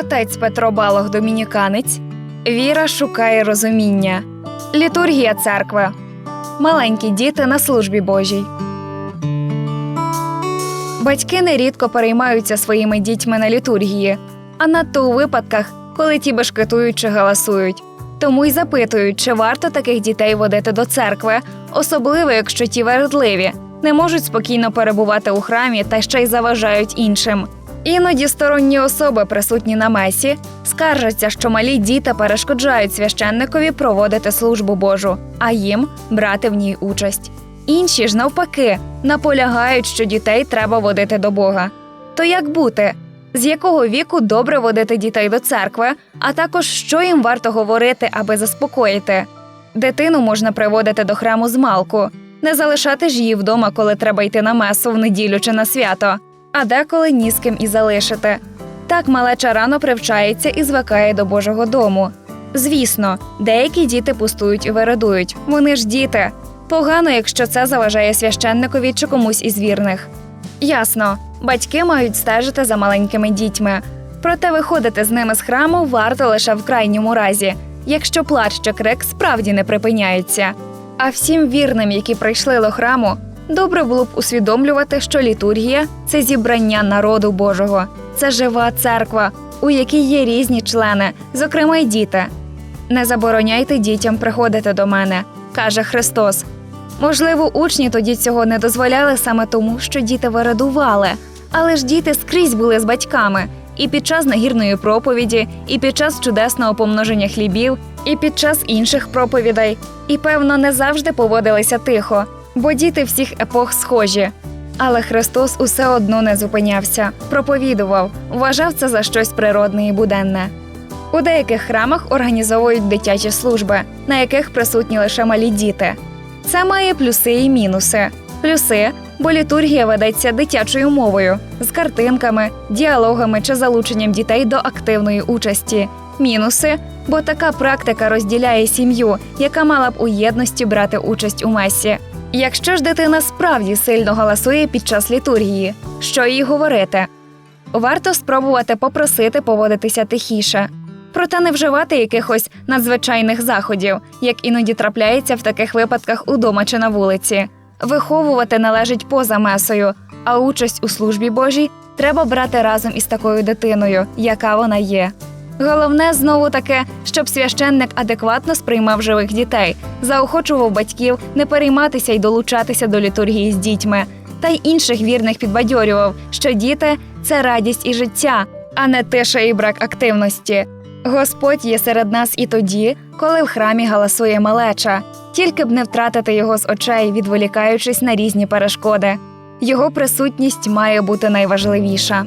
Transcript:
Отець Петро Балох домініканець. Віра шукає розуміння. Літургія церкви. Маленькі діти на службі Божій. Батьки нерідко переймаються своїми дітьми на літургії, а надто у випадках, коли ті бешкетують чи галасують. Тому й запитують, чи варто таких дітей водити до церкви, особливо якщо ті вередливі, не можуть спокійно перебувати у храмі та ще й заважають іншим. Іноді сторонні особи, присутні на месі, скаржаться, що малі діти перешкоджають священникові проводити службу Божу, а їм брати в ній участь. Інші ж навпаки наполягають, що дітей треба водити до Бога. То як бути? З якого віку добре водити дітей до церкви, а також що їм варто говорити, аби заспокоїти? Дитину можна приводити до храму з малку, не залишати ж її вдома, коли треба йти на месу в неділю чи на свято, а деколи ні з ким і залишити. Так малеча рано привчається і звикає до Божого дому. Звісно, деякі діти пустують і вирадують. Вони ж діти. Погано, якщо це заважає священникові чи комусь із вірних. Ясно, батьки мають стежити за маленькими дітьми. Проте виходити з ними з храму варто лише в крайньому разі, якщо плач чи крик справді не припиняються. А всім вірним, які прийшли до храму, добре було б усвідомлювати, що літургія це зібрання народу Божого, це жива церква, у якій є різні члени, зокрема й діти. Не забороняйте дітям приходити до мене, каже Христос. Можливо, учні тоді цього не дозволяли саме тому, що діти вирадували, але ж діти скрізь були з батьками. І під час нагірної проповіді, і під час чудесного помноження хлібів, і під час інших проповідей. І певно, не завжди поводилися тихо, бо діти всіх епох схожі. Але Христос усе одно не зупинявся, проповідував, вважав це за щось природне і буденне. У деяких храмах організовують дитячі служби, на яких присутні лише малі діти. Це має плюси і мінуси. Плюси, бо літургія ведеться дитячою мовою з картинками, діалогами чи залученням дітей до активної участі. Мінуси, бо така практика розділяє сім'ю, яка мала б у єдності брати участь у месі. Якщо ж дитина справді сильно галасує під час літургії, що їй говорити? Варто спробувати попросити поводитися тихіше, проте не вживати якихось надзвичайних заходів, як іноді трапляється в таких випадках удома чи на вулиці. Виховувати належить поза месою, а участь у службі Божій треба брати разом із такою дитиною, яка вона є. Головне знову таке, щоб священник адекватно сприймав живих дітей, заохочував батьків не перейматися й долучатися до літургії з дітьми, та й інших вірних підбадьорював, що діти це радість і життя, а не тиша і брак активності. Господь є серед нас і тоді, коли в храмі галасує малеча, тільки б не втратити його з очей, відволікаючись на різні перешкоди. Його присутність має бути найважливіша.